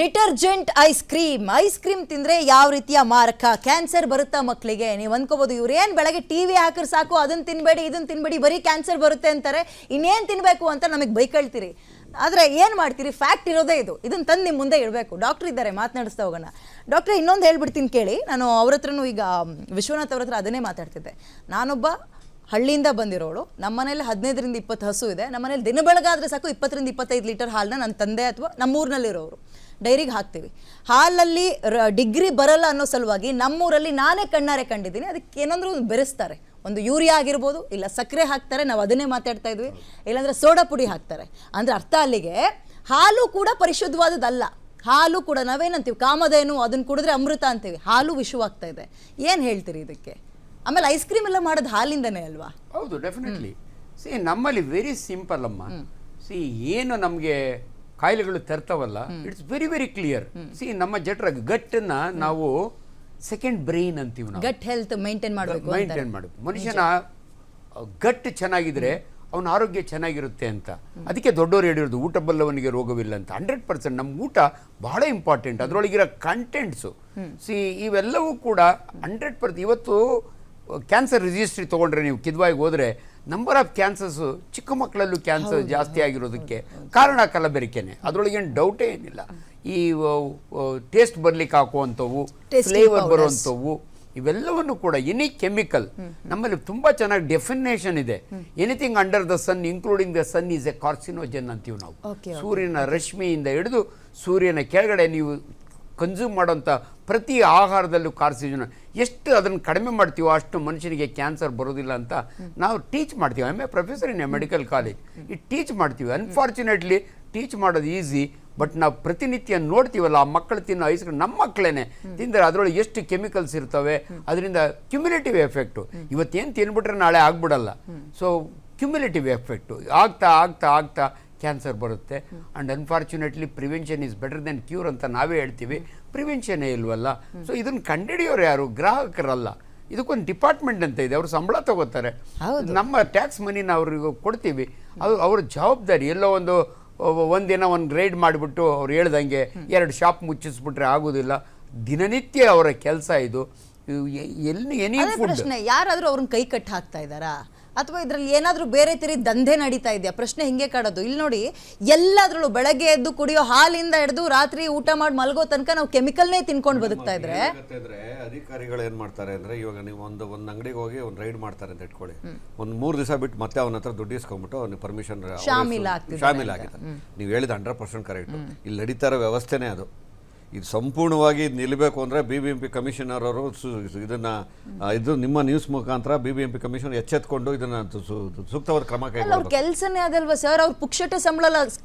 Detergent ice cream ice cream ತಿಂದ್ರೆ ಯಾವ ರೀತಿಯ ಮಾರಕ? ಕ್ಯಾನ್ಸರ್ ಬರುತ್ತಾ ಮಕ್ಕಳಿಗೆ ನೀವು ಅನ್ಕೋಬಹುದು ಇವ್ರು ಏನ್ ಬೆಳಗ್ಗೆ ಟಿವಿ ಹಾಕಿರ್ ಸಾಕು ಅದನ್ನ ತಿನ್ಬೇಡಿ ಇದನ್ನ ತಿನ್ಬೇಡಿ, ಬರೀ ಕ್ಯಾನ್ಸರ್ ಬರುತ್ತೆ ಅಂತಾರೆ, ಇನ್ನೇನ್ ತಿನ್ಬೇಕು ಅಂತ ನಮಗೆ ಬೈಕಳ್ತೀರಿ. ಆದ್ರೆ ಏನ್ ಮಾಡ್ತೀರಿ? ಫ್ಯಾಕ್ಟ್ ಇರೋದೇ ಇದು. ಇದನ್ನ ತಂದು ನಿಮ್ಮ ಮುಂದೆ ಇಡಬೇಕು. ಡಾಕ್ಟರ್ ಇದ್ದಾರೆ, ಮಾತನಾಡಿಸ್ತಾ ಹೋಗೋಣ. ಡಾಕ್ಟರ್ ಇನ್ನೊಂದು ಹೇಳ್ಬಿಡ್ತೀನಿ ಕೇಳಿ. ನಾನು ಅವ್ರ ಹತ್ರನೂ ಈಗ ವಿಶ್ವನಾಥ್ ಅವ್ರ ಹತ್ರ ಅದನ್ನೇ ಮಾತಾಡ್ತಿದ್ದೆ. ನಾನೊಬ್ಬ ಹಳ್ಳಿಯಿಂದ ಬಂದಿರೋಳು. ನಮ್ಮ ಮನೇಲಿ ಹದಿನೈದರಿಂದ ಇಪ್ಪತ್ತು ಹಸು ಇದೆ. ನಮ್ಮ ಮನೇಲಿ ದಿನ ಬೆಳಗಾದರೆ ಸಾಕು ಇಪ್ಪತ್ತರಿಂದ ಇಪ್ಪತ್ತೈದು ಲೀಟರ್ ಹಾಲನ್ನ ನನ್ನ ತಂದೆ ಅಥವಾ ನಮ್ಮೂರಿನಲ್ಲಿರೋರು. ಡೈರಿಗೆ ಹಾಕ್ತೀವಿ. ಹಾಲಲ್ಲಿ ಡಿಗ್ರಿ ಬರಲ್ಲ ಅನ್ನೋ ಸಲುವಾಗಿ ನಮ್ಮೂರಲ್ಲಿ ನಾನೇ ಕಣ್ಣಾರೆ ಕಂಡಿದ್ದೀನಿ. ಅದಕ್ಕೆ ಏನಂದ್ರೂ ಒಂದು ಬೆರೆಸ್ತಾರೆ. ಒಂದು ಯೂರಿಯಾ ಆಗಿರ್ಬೋದು ಇಲ್ಲ ಸಕ್ಕರೆ ಹಾಕ್ತಾರೆ ನಾವು ಅದನ್ನೇ ಮಾತಾಡ್ತಾ ಇದ್ವಿ. ಇಲ್ಲಾಂದರೆ ಸೋಡಾ ಪುಡಿ ಹಾಕ್ತಾರೆ. ಅಂದರೆ ಅರ್ಥ ಅಲ್ಲಿಗೆ ಹಾಲು ಕೂಡ ಪರಿಶುದ್ಧವಾದದಲ್ಲ ಹಾಲು ಕೂಡ ನಾವೇನಂತೀವಿ ಕಾಮಧೇನು ಅದನ್ನ ಕುಡಿದ್ರೆ ಅಮೃತ ಅಂತೀವಿ. ಹಾಲು ವಿಷವಾಗ್ತಾ ಇದೆ. ಏನು ಹೇಳ್ತೀರಿ ಇದಕ್ಕೆ? ಆಮೇಲೆ ಐಸ್ ಕ್ರೀಮ್ ಎಲ್ಲ ಮಾಡೋದು ಹಾಲಿಂದನೇ ಅಲ್ವಾ? ಹೌದು ಡೆಫಿನೆಟ್ಲಿ ಸಿ ನಮ್ಮಲ್ಲಿ ವೆರಿ ಸಿಂಪಲ್ ಅಮ್ಮ. ಸಿ ಏನು ನಮಗೆ ಕಾಯಿಲೆಗಳು ತರ್ತಾವಲ್ಲ it's very very clear see ನಮ್ಮ ಜಠರ ಗಟ್ಟನ್ನ ನಾವು ಸೆಕೆಂಡ್ ಬ್ರೈನ್ ಅಂತೀವಿ ನಾವು. ಗಟ್ ಹೆಲ್ತ್ ಮೇಂಟೈನ್ ಮಾಡಬೇಕು ಮೈಂಟೈನ್ ಮಾಡಬೇಕು. ಮನುಷ್ಯನ ಗಟ್ ಚೆನ್ನಾಗಿದ್ರೆ ಅವನ ಆರೋಗ್ಯ ಚೆನ್ನಾಗಿರುತ್ತೆ ಅಂತ. ಅದಕ್ಕೆ ದೊಡ್ಡವರು ಹೇಳಿರೋದು ಊಟ ಬಲ್ಲವನಿಗೆ ರೋಗವಿಲ್ಲ ಅಂತ. ಹಂಡ್ರೆಡ್ ಪರ್ಸೆಂಟ್ ನಮ್ಮ ಊಟ ಬಹಳ ಇಂಪಾರ್ಟೆಂಟ್ ಅದರೊಳಗಿರೋ ಕಂಟೆಂಟ್ಸು ಸಿ ಇವೆಲ್ಲವೂ ಕೂಡ ಹಂಡ್ರೆಡ್ ಪರ್ಸೆಂಟ್ ಇವತ್ತು ಕ್ಯಾನ್ಸರ್ ರಿಜಿಸ್ಟ್ರಿ ತೊಗೊಂಡ್ರೆ ನೀವು ಕಿದ್ವಾಯಿಗೆ ಹೋದರೆ ನಂಬರ್ ಆಫ್ ಕ್ಯಾನ್ಸರ್ಸು ಚಿಕ್ಕ ಮಕ್ಕಳಲ್ಲೂ ಕ್ಯಾನ್ಸರ್ ಜಾಸ್ತಿ ಆಗಿರೋದಕ್ಕೆ ಕಾರಣ ಕಲಬೆರಿಕೆನೆ. ಅದರೊಳಗೇನು ಡೌಟೇ ಏನಿಲ್ಲ. ಈ ಟೇಸ್ಟ್ ಬರ್ಲಿಕ್ಕೆ ಹಾಕುವಂಥವು ಫ್ಲೇವರ್. ಬರುವಂಥವು ಇವೆಲ್ಲವನ್ನು ಕೂಡ ಎನಿ ಕೆಮಿಕಲ್ ನಮ್ಮಲ್ಲಿ ತುಂಬ ಚೆನ್ನಾಗಿ ಡೆಫಿನೇಷನ್ ಇದೆ. Anything under the sun including the sun is a carcinogen ಅಂತೀವಿ ನಾವು. ಸೂರ್ಯನ ರಶ್ಮಿಯಿಂದ ಹಿಡಿದು ಸೂರ್ಯನ ಕೆಳಗಡೆ ನೀವು ಕನ್ಸ್ಯೂಮ್ ಮಾಡೋಂಥ ಪ್ರತಿ ಆಹಾರದಲ್ಲೂ ಕಾರ್ಸಿಜನ್ ಎಷ್ಟು ಅದನ್ನು ಕಡಿಮೆ ಮಾಡ್ತೀವೋ ಅಷ್ಟು ಮನುಷ್ಯನಿಗೆ ಕ್ಯಾನ್ಸರ್ ಬರೋದಿಲ್ಲ ಅಂತ ನಾವು ಟೀಚ್ ಮಾಡ್ತೀವಿ. ಆಮೇಲೆ ಪ್ರೊಫೆಸರ್ ಇನ್ ಮೆಡಿಕಲ್ ಕಾಲೇಜ್ ಈ ಟೀಚ್ ಮಾಡ್ತೀವಿ. ಅನ್ಫಾರ್ಚುನೇಟ್ಲಿ ಟೀಚ್ ಮಾಡೋದು ಈಸಿ ಬಟ್ ನಾವು ಪ್ರತಿನಿತ್ಯ ನೋಡ್ತೀವಲ್ಲ, ಆ ಮಕ್ಕಳು ತಿನ್ನೋ ಐಸ್ ಕ್ರೀಮ್ ನಮ್ಮ ಮಕ್ಕಳೇನೆ. ತಿಂದರೆ ಅದರೊಳಗೆ ಎಷ್ಟು ಕೆಮಿಕಲ್ಸ್ ಇರ್ತವೆ, ಅದರಿಂದ ಕ್ಯುಮ್ಯುಲೇಟಿವ್ ಎಫೆಕ್ಟು ಇವತ್ತೇನು ತಿನ್ಬಿಟ್ರೆ ನಾಳೆ ಆಗ್ಬಿಡಲ್ಲ. ಸೊ ಕ್ಯುಮ್ಯುಲೇಟಿವ್ ಎಫೆಕ್ಟು ಆಗ್ತಾ ಆಗ್ತಾ ಆಗ್ತಾ ಕ್ಯಾನ್ಸರ್ ಬರುತ್ತೆ. And unfortunately prevention is better than cure ಅಂತ ನಾವೇ ಹೇಳ್ತೀವಿ. ಪ್ರಿವೆನ್ಷನ್ ಇಲ್ವಲ್ಲ. ಸೊ ಇದನ್ನು ಕಂಡಿಡಿಯೋರು ಯಾರು? ಗ್ರಾಹಕರಲ್ಲ. ಇದಕ್ಕೊಂದು ಡಿಪಾರ್ಟ್ಮೆಂಟ್ ಅಂತ ಇದೆ. ಅವರು ಸಂಬಳ ತಗೋತಾರೆ. ನಮ್ಮ ಟ್ಯಾಕ್ಸ್ ಮನಿನ ಅವ್ರಿಗೆ ಕೊಡ್ತೀವಿ. ಅದು ಅವ್ರ ಜವಾಬ್ದಾರಿ. ಎಲ್ಲೋ ಒಂದು ಒಂದಿನ ಒಂದು ರೈಡ್ ಮಾಡಿಬಿಟ್ಟು ಅವ್ರು ಹೇಳ್ದಂಗೆ ಎರಡು ಶಾಪ್ ಮುಚ್ಚಿಸ್ಬಿಟ್ರೆ ಆಗೋದಿಲ್ಲ. ದಿನನಿತ್ಯ ಅವರ ಕೆಲಸ ಇದು. ಎಲ್ಲಿ ಎನಿ ಫುಡ್ ಪ್ರಶ್ನೆ. ಯಾರಾದರೂ ಅವ್ರನ್ನ ಕೈ ಕಟ್ಟಿ ಹಾಕ್ತಾ ಇದ್ದಾರಾ? ಅಥವಾ ಇದರಲ್ಲಿ ಏನಾದರೂ ಬೇರೆ ತಿರಿ ದಂಧೆ ನಡೀತಾ ಇದೆಯಾ? ಪ್ರಶ್ನೆ ಹಿಂಗೆ ಕಾಡೋದು. ಇಲ್ಲಿ ನೋಡಿ ಎಲ್ಲದ್ರಲ್ಲೂ ಬೆಳಗ್ಗೆ ಎದ್ದು ಕುಡಿಯೋ ಹಾಲಿಂದ ಹಿಡಿದು ರಾತ್ರಿ ಊಟ ಮಾಡಿ ಮಲ್ಗೋ ತನಕ ನಾವು ಕೆಮಿಕಲ್ನೇ ತಿನ್ಕೊಂಡು ಬದುಕ್ತಾ ಇದ್ರೆ ಅಧಿಕಾರಿಗಳು ಏನ್ ಮಾಡ್ತಾರೆ ಅಂದ್ರೆ ಇವಾಗ ನೀವು ಒಂದು ಒಂದು ಅಂಗಡಿಗೆ ಹೋಗಿ ಒಂದು ರೈಡ್ ಮಾಡ್ತಾರೆ ಅಂತ ಇಟ್ಕೊಳ್ಳಿ. ಒಂದು ಮೂರು ದಿವಸ ಬಿಟ್ಟು ಮತ್ತೆ ಅವನ ಹತ್ರ ದುಡ್ಡು ಇಸ್ಕೊಂಡ್ಬಿಟ್ಟು ಅವ್ನಿಗೆ ಪರ್ಮಿಷನ್ ಶಾಮಿಲ್ ಆಗಿದೆ ನೀವು ಹೇಳಿದ ಹಂಡ್ರೆಡ್ ಪರ್ಸೆಂಟ್ ಕರೆಕ್ಟ್ ಇಲ್ಲಿ ನಡೀತಾ ಇರೋ ವ್ಯವಸ್ಥೆನೇ ಅದು. ಇದು ಸಂಪೂರ್ಣವಾಗಿ ನಿಲ್ಲಬೇಕು ಅಂದರೆ B B M P commissioner ಅವರು ಇದನ್ನ ಇದು ನಿಮ್ಮ ನ್ಯೂಸ್ ಮುಖಾಂತರ B B M P commissioner ಎಚ್ಚೆತ್ಕೊಂಡು ಇದನ್ನ ಸೂಕ್ತವಾದ ಕ್ರಮ ಕೈಗೊಳ್ಳಬೇಕು. ಕೆಲ್ಸನೇ ಅದಲ್ವಾ ಸರ್? ಅವ್ರು ಪುಕ್ಷಟ ಸಂಬಳ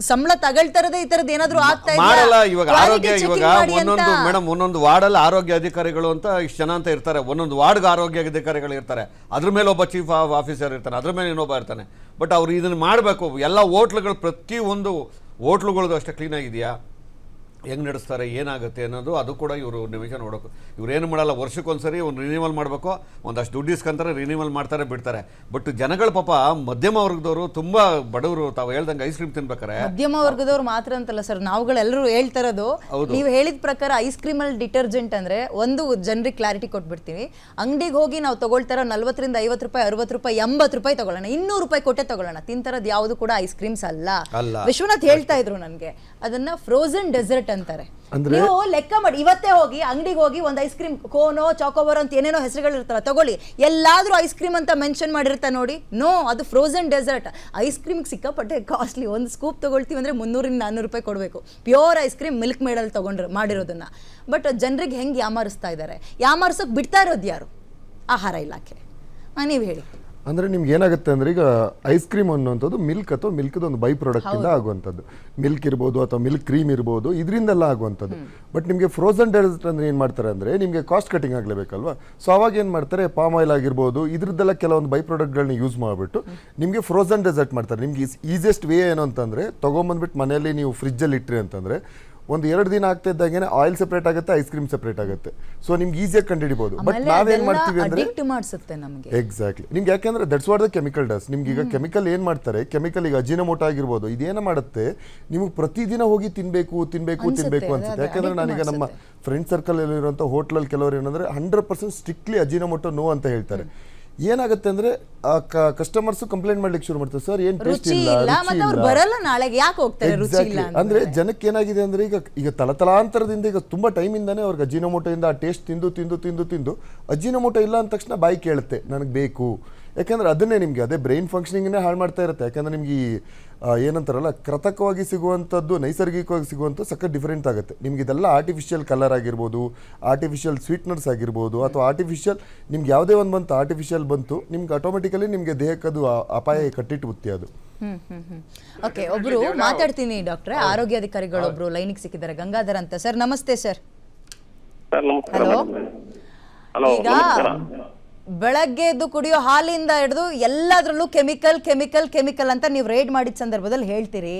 ಸಂಬಳ ತಗೊಳ್ತಾರದೇ ಈ ಥರದ್ದು ಏನಾದರೂ ಆಗ್ತಾ? ಮಾಡಲ್ಲ ಇವಾಗ ಆರೋಗ್ಯ ಇವಾಗ. ಒಂದೊಂದು ಮೇಡಮ್ ಒಂದೊಂದು ವಾರ್ಡಲ್ಲಿ ಆರೋಗ್ಯ ಅಧಿಕಾರಿಗಳು ಅಂತ ಇಷ್ಟು ಜನ ಅಂತ ಇರ್ತಾರೆ. ಒಂದೊಂದು ವಾರ್ಡ್ಗೆ ಆರೋಗ್ಯ ಅಧಿಕಾರಿಗಳು ಇರ್ತಾರೆ. ಅದ್ರ ಮೇಲೆ ಒಬ್ಬ ಚೀಫ್ ಆಫೀಸರ್ ಇರ್ತಾನೆ. ಅದ್ರ ಮೇಲೆ ಇನ್ನೊಬ್ಬ ಇರ್ತಾನೆ. ಬಟ್ ಅವ್ರು ಇದನ್ನ ಮಾಡಬೇಕು. ಎಲ್ಲ ಹೋಟ್ಲುಗಳು ಪ್ರತಿಯೊಂದು ಹೋಟ್ಲುಗಳದ್ದು ಅಷ್ಟೇ ಕ್ಲೀನ್ ಆಗಿದೆಯಾ? ಹೆಂಗ್ ನಡೆಸ್ತಾರೆ ಏನಾಗುತ್ತೆ ಅನ್ನೋದು ಅದು ಕೂಡ ಇವರು ನಿಮಿಷ ನೋಡೋಕು. ಇವ್ರು ಏನು ಮಾಡಲ್ಲ ವರ್ಷಕ್ಕೊಂದ್ಸರಿ ಒಂದು ರಿನಿವಲ್ ಮಾಡಬೇಕು. ಒಂದಷ್ಟು ದುಡ್ಡು ಇಸ್ಕೊಂತಾರೆ ರಿನಿವಲ್ ಮಾಡ್ತಾರೆ ಬಿಡ್ತಾರೆ. ಬಟ್ ಜನಗಳ ಪಾಪ ಮಧ್ಯಮ ವರ್ಗದವರು ತುಂಬಾ ಬಡವರು ತಾವು ಹೇಳ್ದಂಗೆ ಐಸ್ ಕ್ರೀಮ್ ತಿನ್ಬೇಕಾರೆ. ಮಧ್ಯಮ ವರ್ಗದವ್ರು ಮಾತ್ರ ಅಂತಲ್ಲ ಸರ್ ನಾವುಗಳೆಲ್ಲರೂ ಹೇಳ್ತಾ ಇರೋದು. ನೀವು ಹೇಳಿದ ಪ್ರಕಾರ ಐಸ್ ಕ್ರೀಮ್ ಅಲ್ಲಿ ಡಿಟರ್ಜೆಂಟ್ ಅಂದ್ರೆ ಒಂದು ಜನರಿಗೆ ಕ್ಲಾರಿಟಿ ಕೊಟ್ಬಿಡ್ತೀವಿ. ಅಂಗಡಿಗೆ ಹೋಗಿ ನಾವು ತಗೊಳ್ತಾರ ನಲ್ವತ್ತರಿಂದ ಐವತ್ತು ರೂಪಾಯಿ ಅರವತ್ತು ರೂಪಾಯಿ ಎಂಬತ್ತು ರೂಪಾಯಿ ತಗೊಳ್ಳೋಣ. ಇನ್ನೂರು ರೂಪಾಯಿ ಕೊಟ್ಟೆ ತಗೊಳ್ಳೋಣ. ತಿಂತಾರದ್ ಯಾವುದು ಕೂಡ ಐಸ್ ಕ್ರೀಮ್ಸ್ ಅಲ್ಲ. ಅಲ್ಲ. ವಿಶ್ವನಾಥ್ ಹೇಳ್ತಾ ಇದ್ರು ನನಗೆ ಅದನ್ನ ಫ್ರೋಸನ್ ಡೆಸರ್ಟ್ ಅಂತಾರೆ. ನೀವು ಲೆಕ್ಕ ಮಾಡಿ ಇವತ್ತೇ ಹೋಗಿ ಅಂಗಡಿಗೆ ಹೋಗಿ ಒಂದು ಐಸ್ ಕ್ರೀಮ್ ಕೋನೋ ಚಾಕೋಬಾರ್ ಅಂತ ಏನೇನೋ ಹೆಸರುಗಳು ಇರ್ತಾರೆ ತಗೊಳ್ಳಿ. ಎಲ್ಲಾದ್ರೂ ಐಸ್ ಕ್ರೀಮ್ ಅಂತ ಮೆನ್ಷನ್ ಮಾಡಿರ್ತಾ ನೋಡಿ. ನೋ ಅದು ಫ್ರೋಸನ್ ಡೆಸರ್ಟ್ ಐಸ್ ಕ್ರೀಮ್ ಸಿಕ್ಕಾಪಟ್ಟೆ ಕಾಸ್ಟ್ಲಿ ಒಂದು ಸ್ಕೂಪ್ ತಗೊಳ್ತೀವಿ ಅಂದ್ರೆ ಮುನ್ನೂರಿಂದ ನಾನ್ನೂರು ರೂಪಾಯಿ ಕೊಡಬೇಕು. ಪ್ಯೂರ್ ಐಸ್ ಕ್ರೀಮ್ ಮಿಲ್ಕ್ ಮೇಡಲ್ ತಗೊಂಡ್ರೆ ಮಾಡಿರೋದನ್ನ. ಬಟ್ ಜನರಿಗೆ ಹೆಂಗೆ ಯಾಮಾರಿಸ್ತಾ ಇದ್ದಾರೆ ಯಾಮಾರಿಸೋಕೆ ಬಿಡ್ತಾ ಇರೋದು ಯಾರು? ಆಹಾರ ಇಲಾಖೆ. ನೀವು ಹೇಳಿ. ಅಂದ್ರೆ ನಿಮ್ಗೆ ಏನಾಗುತ್ತೆ ಅಂದರೆ ಈಗ ಐಸ್ ಕ್ರೀಮ್ ಅನ್ನುವಂಥದ್ದು ಮಿಲ್ಕ್ ಅಥವಾ ಮಿಲ್ಕ್ದ ಒಂದು ಬೈ ಪ್ರಾಡಕ್ಟ್ ಇಂದ ಆಗುವಂಥದ್ದು. ಮಿಲ್ಕ್ ಇರ್ಬೋದು ಅಥವಾ ಮಿಲ್ಕ್ ಕ್ರೀಮ್ ಇರ್ಬೋದು ಇದರಿಂದೆಲ್ಲ ಆಗುವಂಥದ್ದು. ಬಟ್ ನಿಮಗೆ ಫ್ರೋಸನ್ ಡೆಸರ್ಟ್ ಅಂದರೆ ಏನು ಮಾಡ್ತಾರೆ ಅಂದರೆ ನಿಮಗೆ ಕಾಸ್ಟ್ ಕಟಿಂಗ್ ಆಗಲೇಬೇಕಲ್ವಾ? ಸೊ ಅವಾಗ ಏನು ಮಾಡ್ತಾರೆ ಪಾಮ್ ಆಯಿಲ್ ಆಗಿರ್ಬೋದು ಇದ್ರದ್ದೆಲ್ಲ ಕೆಲವೊಂದು ಬೈ ಪ್ರಾಡಕ್ಟ್ಗಳನ್ನ ಯೂಸ್ ಮಾಡಿಬಿಟ್ಟು ನಿಮಗೆ ಫ್ರೋಸನ್ ಡೆಸರ್ಟ್ ಮಾಡ್ತಾರೆ. ನಿಮಗೆ ಈಸಿಯೆಸ್ಟ್ ವೇ ಏನು ಅಂತಂದರೆ ತೊಗೊಂಬಂದ್ಬಿಟ್ಟು ಮನೆಯಲ್ಲಿ ನೀವು ಫ್ರಿಜ್ಜಲ್ಲಿ ಇಟ್ರಿ ಅಂತಂದ್ರೆ ಒಂದು ಎರಡು ದಿನ ಆಗ್ತಾ ಇದ್ದಾಗೇನೆ ಆಯಿಲ್ ಸೆಪರೇಟ್ ಆಗುತ್ತೆ ಐಸ್ ಕ್ರೀಮ್ ಸೆಪರೇಟ್ ಆಗುತ್ತೆ. ಸೊ ನಿಮ್ಗೆ ಈಸಿಯಾಗಿ ಕಂಡುಹಿಡಿಬಹುದು ಬಟ್ ನಾವೇನ್ ಮಾಡ್ತೀವಿ ಅಂದ್ರೆ ಮಾಡಿಸುತ್ತೆ ನಮಗೆ. ಎಕ್ಸಾಕ್ಟ್ಲಿ ನಿಮ್ಗೆ ಯಾಕೆಂದ್ರೆ that's what the chemical does ನಿಮ್ಗೆ ಈಗ ಕೆಮಿಕಲ್ ಏನ್ ಮಾಡ್ತಾರೆ? ಕೆಮಿಕಲ್ ಈಗ ಅಜಿನಮೋಟ ಆಗಿರ್ಬೋದು. ಇದೇನ ಮಾಡುತ್ತೆ? ನಿಮ್ಗೆ ಪ್ರತಿದಿನ ಹೋಗಿ ತಿನ್ಬೇಕು ತಿನ್ಬೇಕು ತಿನ್ಬೇಕು ಅನ್ಸುತ್ತೆ. ಯಾಕಂದ್ರೆ ನಾನೀಗ ನಮ್ಮ ಫ್ರೆಂಡ್ ಸರ್ಕಲ್ ಇರುವಂತ ಹೋಟ್ಲಲ್ಲಿ ಕೆಲವರು ಏನಂದ್ರೆ hundred percent strictly Ajinomoto no ಅಂತ ಹೇಳ್ತಾರೆ. ಏನಾಗುತ್ತೆ ಅಂದ್ರೆ ಕಸ್ಟಮರ್ಸ್ ಕಂಪ್ಲೇಂಟ್ ಮಾಡ್ಲಿಕ್ಕೆ ಶುರು ಮಾಡ್ತಾರೆ. ಸರ್ ಏನ್ ಟೇಸ್ಟ್ ರುಚಿ ಇಲ್ಲ ಇಲ್ಲ ರುಚಿ ಮತ್ತೆ ಅವ್ರು ಇಲ್ಲ. ಬರಲ್ಲ ನಾಳೆಗೆ ಯಾಕೆ ಹೋಗ್ತಾರೆ ರುಚಿ Exactly. ಇಲ್ಲ ಅಂದ್ರೆ ಜನಕ್ಕೆ ಏನಾಗಿದೆ ಅಂದ್ರೆ ಈಗ ಈಗ ತಲತಲಾಂತರದಿಂದ ಈಗ ತುಂಬಾ ಟೈಮ್ ಇಂದಾನೆ ಅವ್ರಿಗೆ ಅಜಿನೋಮೋಟೋ ಇಂದ ಆ ಟೇಸ್ಟ್ ತಿಂದು ತಿಂದು ತಿಂದು ತಿಂದು ಅಜಿನೋಮೋಟೋ ಇಲ್ಲ ಅಂದ ತಕ್ಷಣ ಬಾಯಿ ಕೇಳುತ್ತೆ ನನಗೆ ಬೇಕು. ಯಾಕಂದ್ರೆ ಅದನ್ನೇ ನಿಮ್ಗೆ ಅದೇ ಬ್ರೈನ್ ಫಂಕ್ಷನಿಂಗ್ನೇ ಹಾಳು ಮಾಡ್ತಾ ಇರುತ್ತೆ. ಯಾಕಂದ್ರೆ ನಿಮ್ಗೆ ಈ ಏನಂತಾರಲ್ಲ ಕೃತಕವಾಗಿ ಸಿಗುವಂಥದ್ದು ನೈಸರ್ಗಿಕವಾಗಿ ಸಿಗುವಂಥ ಸಖತ್ ಡಿಫರೆಂಟ್ ಆಗುತ್ತೆ. ನಿಮ್ಗೆ ಇದೆಲ್ಲ ಆರ್ಟಿಫಿಷಿಯಲ್ ಕಲರ್ ಆಗಿರ್ಬೋದು ಆರ್ಟಿಫಿಷಿಯಲ್ ಸ್ವೀಟ್ನರ್ಸ್ ಆಗಿರ್ಬೋದು ಅಥವಾ ಆರ್ಟಿಫಿಷಿಯಲ್ ನಿಮ್ಗೆ ಯಾವುದೇ ಒಂದು ಬಂತು ಆರ್ಟಿಫಿಷಿಯಲ್ ಬಂತು ನಿಮ್ಗೆ ಆಟೋಮೆಟಿಕಲಿ ನಿಮ್ಗೆ ದೇಹಕ್ಕದು ಅಪಾಯ ಕಟ್ಟಿಟ್ಟು ಬುತ್ತಿ ಅದು. ಹ್ಮ್ ಹ್ಮ್ ಹ್ಮ್. ಓಕೆ ಒಬ್ರು ಮಾತಾಡ್ತೀನಿ ಡಾಕ್ಟರ್. ಆರೋಗ್ಯ ಅಧಿಕಾರಿಗಳೊಬ್ರು ಲೈನಿಗೆ ಸಿಕ್ಕಿದ್ದಾರೆ. ಗಂಗಾಧರ್ ಅಂತ. ಸರ್ ನಮಸ್ತೆ ಸರ್. ಸರ್ ನಮಸ್ಕಾರ ಹಲೋ ಹಲೋ ಈಗ ಬೆಳಗ್ಗೆ ಎದ್ದು ಕುಡಿಯೋ ಹಾಲಿಂದ ಹಿಡಿದು ಎಲ್ಲದರಲ್ಲೂ ಕೆಮಿಕಲ್ ಕೆಮಿಕಲ್ ಕೆಮಿಕಲ್ ಅಂತ ನೀವು ರೇಡ್ ಮಾಡಿದ ಸಂದರ್ಭದಲ್ಲಿ ಹೇಳ್ತೀರಿ.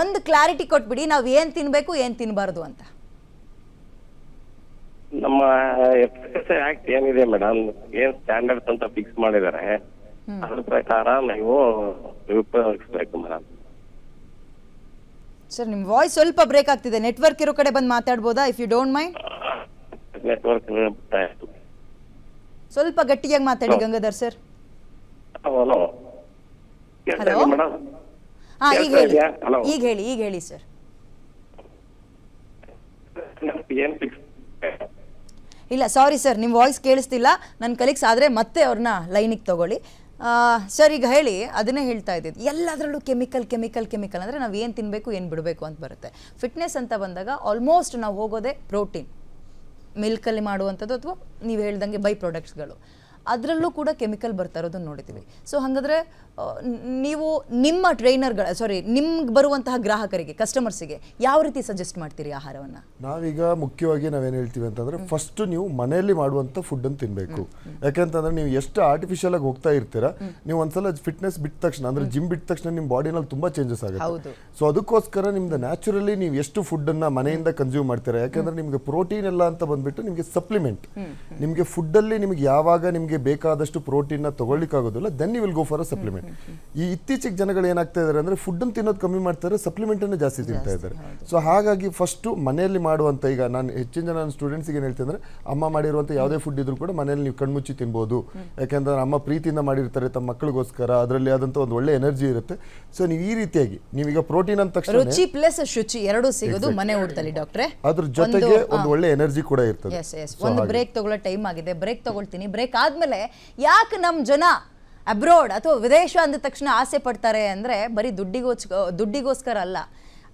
ಒಂದು ಕ್ಲಾರಿಟಿ ಕೊಟ್ಬಿಡಿ ನಾವು ಏನ್ ತಿನ್ಬೇಕು ಏನ್ ತಿನ್ಬಾರ್ದು ಅಂತ. ನಮ್ಮ ಆಕ್ಟ್ ಏನಿದೆ ಮೇಡಮ್ ಏನ್ ಸ್ಟ್ಯಾಂಡರ್ಡ್ಸ್ ಅಂತ ಫಿಕ್ಸ್ ಮಾಡಿದ್ದಾರೆ ಅದ್ರ ಪ್ರಕಾರ ನೀವು ಉಪಯೋಗಿಸ್ಬೇಕು ಮೇಡಮ್. ಸರ್ ನಿಮ್ ವಾಯ್ಸ್ ಸ್ವಲ್ಪ ಬ್ರೇಕ್ ಆಗ್ತಿದೆ. ನೆಟ್ವರ್ಕ್ ಇರೋ ಕಡೆ ಬಂದು ಮಾತಾಡ್ಬೋದಾ if you don't mind network ಸ್ವಲ್ಪ ಗಟ್ಟಿಯಾಗಿ ಮಾತಾಡಿ ಗಂಗಾಧರ್ ಸರ್. ಹಲೋ ಹಾ ಈಗ ಹೇಳಿ? ಈಗ ಹೇಳಿ ಈಗ ಹೇಳಿ ಸರ್. ಇಲ್ಲ ಸಾರಿ ಸರ್ ನಿಮ್ಮ ವಾಯ್ಸ್ ಕೇಳಿಸ್ತಿಲ್ಲ. ನನ್ನ ಕಲೀಗ್ಸ್ ಆದರೆ ಮತ್ತೆ ಅವ್ರನ್ನ ಲೈನಿಗೆ ತಗೊಳ್ಳಿ. ಸರ್ ಈಗ ಹೇಳಿ ಅದನ್ನೇ ಹೇಳ್ತಾ ಇದ್ದಿದ್ದು. ಎಲ್ಲದರಲ್ಲೂ ಕೆಮಿಕಲ್ ಕೆಮಿಕಲ್ ಕೆಮಿಕಲ್ ಅಂದರೆ ನಾವು ಏನು ತಿನ್ನಬೇಕು ಏನು ಬಿಡಬೇಕು ಅಂತ ಬರುತ್ತೆ. ಫಿಟ್ನೆಸ್ ಅಂತ ಬಂದಾಗ ಆಲ್ಮೋಸ್ಟ್ ನಾವು ಹೋಗೋದೇ ಪ್ರೋಟೀನ್ ಮಿಲ್ಕಲ್ಲಿ ಮಾಡುವಂಥದ್ದು ಅಥವಾ ನೀವು ಹೇಳ್ದಂಗೆ ಬೈ ಪ್ರಾಡಕ್ಟ್ಸ್ಗಳು ಅದರಲ್ಲೂ ಕೂಡ ಕೆಮಿಕಲ್ ಬರ್ತಾ ಇರೋದನ್ನ ನೋಡಿದ್ದೀವಿ ಸೊ ಹಾಗಾದರೆ ನೀವು ನಿಮ್ಮ ಟ್ರೈನರ್ಗಳ ಸಾರಿ ನಿಮ್ಗೆ ಬರುವಂತಹ ಗ್ರಾಹಕರಿಗೆ ಕಸ್ಟಮರ್ಸಿಗೆ ಯಾವ ರೀತಿ ಸಜೆಸ್ಟ್ ಮಾಡ್ತೀರಿ ಆಹಾರವನ್ನು? ನಾವೀಗ ಮುಖ್ಯವಾಗಿ ನಾವೇನು ಹೇಳ್ತೀವಿ ಅಂತಂದ್ರೆ ಫಸ್ಟ್ ನೀವು ಮನೆಯಲ್ಲಿ ಮಾಡುವಂಥ ಫುಡ್ಡನ್ನು ತಿನ್ನಬೇಕು ಯಾಕೆಂತಂದರೆ ನೀವು ಎಷ್ಟು ಆರ್ಟಿಫಿಷಿಯಲ್ ಆಗಿ ಹೋಗ್ತಾ ಇರ್ತೀರಾ ನೀವು ಒಂದ್ಸಲ ಫಿಟ್ನೆಸ್ ಬಿಟ್ಟ ತಕ್ಷಣ ಅಂದ್ರೆ ಜಿಮ್ ಬಿಟ್ಟ ತಕ್ಷಣ ನಿಮ್ಮ ಬಾಡಿನಲ್ಲಿ ತುಂಬಾ ಚೇಂಜಸ್ ಹೌದು. ಆಗುತ್ತೆ ಸೊ ಅದಕ್ಕೋಸ್ಕರ ನಿಮ್ದು ನ್ಯಾಚುರಲಿ ನೀವು ಎಷ್ಟು ಫುಡ್ಡನ್ನು ಮನೆಯಿಂದ ಕನ್ಸ್ಯೂಮ್ ಮಾಡ್ತೀರಾ ಯಾಕಂದ್ರೆ ನಿಮಗೆ ಪ್ರೋಟೀನ್ ಎಲ್ಲ ಅಂತ ಬಂದ್ಬಿಟ್ಟು ನಿಮಗೆ ಸಪ್ಲಿಮೆಂಟ್ ನಿಮಗೆ ಫುಡ್ಡಲ್ಲಿ ನಿಮಗೆ ಯಾವಾಗ ನಿಮಗೆ ಬೇಕಾದಷ್ಟು ಪ್ರೋಟೀನ್ನ ತಗೊಳ್ಳಿಕ್ಕಾಗೋದಿಲ್ಲ then you will go for a supplement ಈ ಇತ್ತೀಚೆಗೆ ಜನಗಳು ಏನಾಗ್ತಾ ಇದ್ದಾರೆ ಅಂದ್ರೆ ಫುಡ್ಡನ್ನು ತಿನ್ನೋದು ಕಮ್ಮಿ ಮಾಡ್ತಾರೆ ಸಪ್ಲಿಮೆಂಟ್ ಅನ್ನು ಜಾಸ್ತಿ ತಿಂತಾ ಇದ್ದಾರೆ ಸೊ ಹಾಗಾಗಿ ಫಸ್ಟು ಮನೆಯಲ್ಲಿ ಮಾಡುವಂತ ಈಗ ನಾನು ಹೆಚ್ಚಿನ ಜನ ನನ್ನ ಸ್ಟೂಡೆಂಟ್ಸ್ಗೆ ಏನು ಹೇಳ್ತೀನಿ ಅಂದ್ರೆ ಅಮ್ಮ ಮಾಡಿರುವಂಥ ಯಾವುದೇ ಫುಡ್ ಇದ್ರೂ ಕೂಡ ಮನೆಯಲ್ಲಿ ನೀವು ಕಣ್ಮುಚ್ಚಿ ತಿನ್ಬೋದು. ಯಾಕಂದ್ರೆ ಅಮ್ಮ ಪ್ರೀತಿಯಿಂದ ಮಾಡಿರ್ತಾರೆ ತಮ್ಮ ಮಕ್ಕಳಿಗೋಸ್ಕರ ಅದರಲ್ಲಿ ಆದಂಥ ಒಂದು ಒಳ್ಳೆ ಎನರ್ಜಿ ಇರುತ್ತೆ. ಸೊ ನೀವು ಈ ರೀತಿಯಾಗಿ ನೀವೀಗ ಪ್ರೋಟೀನ್ ಅಂತ ತಕ್ಷಣ ರುಚಿ ಪ್ಲಸ್ ಶುಚಿ ಎರಡೂ ಸಿಗೋದು ಮನೆ ಊಟದಲ್ಲಿ ಡಾಕ್ಟ್ರೆ ಅದ್ರ ಜೊತೆಗೆ ಒಂದು ಒಳ್ಳೆ ಎನರ್ಜಿ ಕೂಡ ಇರ್ತದೆ. ಒಂದು ಬ್ರೇಕ್ ತಗೊಳ್ಳೋ ಟೈಮ್ ಆಗಿದೆ. ಬ್ರೇಕ್ ತಗೊಳ್ತೀನಿ. ಬ್ರೇಕ್ ಆದ್ಮೇಲೆ ಯಾಕೆ ನಮ್ಮ ಜನ ಅಬ್ರೋಡ್ ಅಥವಾ ವಿದೇಶ ಅಂದ ತಕ್ಷಣ ಆಸೆ ಪಡ್ತಾರೆ ಅಂದ್ರೆ ಬರೀ ದುಡ್ಡಿಗೋಚ್, ದುಡ್ಡಿಗೋಸ್ಕರ ಅಲ್ಲ.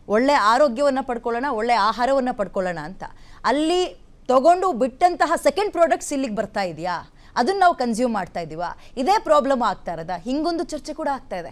ಒಳ್ಳೆ ಆರೋಗ್ಯವನ್ನ ಪಡ್ಕೊಳ್ಳೋಣ, ಒಳ್ಳೆ ಆಹಾರವನ್ನ ಪಡ್ಕೊಳ್ಳೋಣ ಅಂತ. ಅಲ್ಲಿ ತಗೊಂಡು ಬಿಟ್ಟಂತಹ ಸೆಕೆಂಡ್ ಪ್ರಾಡಕ್ಟ್ಸ್ ಇಲ್ಲಿಗೆ ಬರ್ತಾ ಇದೆಯಾ? ಅದನ್ನ ನಾವು ಕನ್ಸ್ಯೂಮ್ ಮಾಡ್ತಾ ಇದ್ದೀವ ಇದೇ ಪ್ರಾಬ್ಲಮ್ ಆಗ್ತಾ ಇರೋದ? ಹಿಂಗೊಂದು ಚರ್ಚೆ ಕೂಡ ಆಗ್ತಾ ಇದೆ.